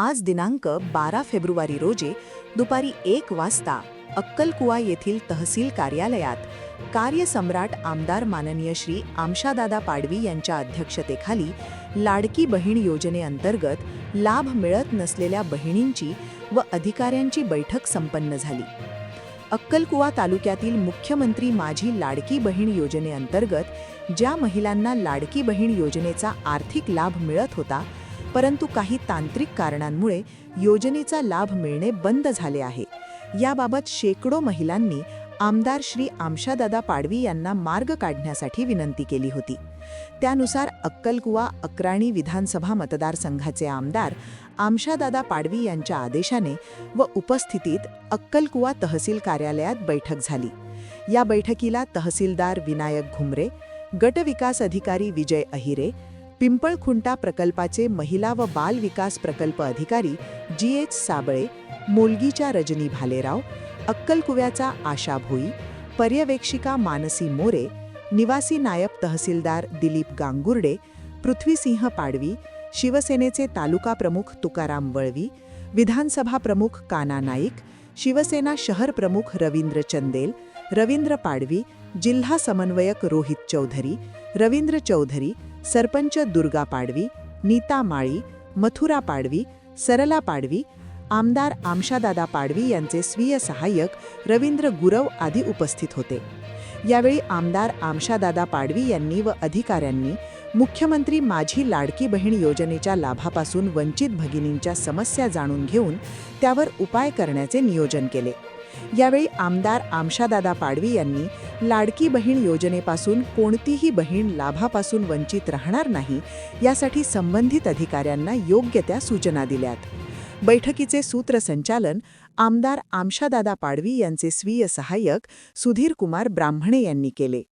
आज दिनांक बारा फेब्रुवारी रोजी दुपारी एक वाजता अक्कलकुवा येथील तहसील कार्यालयात कार्यसम्राट आमदार माननीय श्री आमशादादा पाडवी यांच्या अध्यक्षतेखाली लाडकी बहीण योजनेअंतर्गत लाभ मिळत नसलेल्या बहिणींची व अधिकाऱ्यांची बैठक संपन्न झाली. अक्कलकुवा तालुक्यातील मुख्यमंत्री माझी लाडकी बहीण योजनेअंतर्गत ज्या महिलांना लाडकी बहीण योजनेचा आर्थिक लाभ मिळत होता परंतु काही तांत्रिक कारणांमुळे योजनेचा लाभ मिळणे बंद झाले आहे. याबाबत शेकडो महिलांनी आमदार श्री आमशादादा पाडवी यांना मार्ग काढण्यासाठी विनंती केली होती. त्यानुसार अक्कलकुवा अक्राणी विधानसभा मतदारसंघाचे आमदार आमशादादा पाडवी यांच्या आदेशाने व उपस्थितीत अक्कलकुवा तहसील कार्यालयात बैठक झाली. या बैठकीला तहसीलदार विनायक घुमरे गटविकास अधिकारी विजय अहिरे पिंपळखुंटा प्रकल्पाचे महिला व बाल विकास प्रकल्प अधिकारी जी एच साबळे मोलगीच्या रजनी भालेराव अक्कलकुव्याचा आशा भोई पर्यवेक्षिका मानसी मोरे निवासी नायब तहसीलदार दिलीप गांगुर्डे पृथ्वीसिंह पाडवी शिवसेनेचे तालुका प्रमुख तुकाराम वळवी विधानसभा प्रमुख काना नाईक शिवसेना शहर प्रमुख रवींद्र चंदेल रवींद्र पाडवी जिल्हा समन्वयक रोहित चौधरी रवींद्र चौधरी सरपंच दुर्गा पाडवी नीता माळी मथुरा पाडवी सरला पाडवी आमदार आमशादादा पाडवी यांचे स्वीय सहाय्यक रवींद्र गुरव आदी उपस्थित होते. यावेळी आमदार आमशादादा पाडवी यांनी व अधिकाऱ्यांनी मुख्यमंत्री माझी लाडकी बहीण योजनेच्या लाभापासून वंचित भगिनींच्या समस्या जाणून घेऊन त्यावर उपाय करण्याचे नियोजन केले. यावेळी आमदार आमशादादा पाडवी यांनी लाडकी बहीण योजनेपासून कोणतीही बहीण लाभापासून वंचित राहणार नाही यासाठी संबंधित अधिकाऱ्यांना योग्य त्या सूचना दिल्यात. बैठकीचे सूत्रसंचालन आमदार आमशादादा पाडवी यांचे स्वीय सहाय्यक सुधीर कुमार ब्राह्मणे यांनी केले.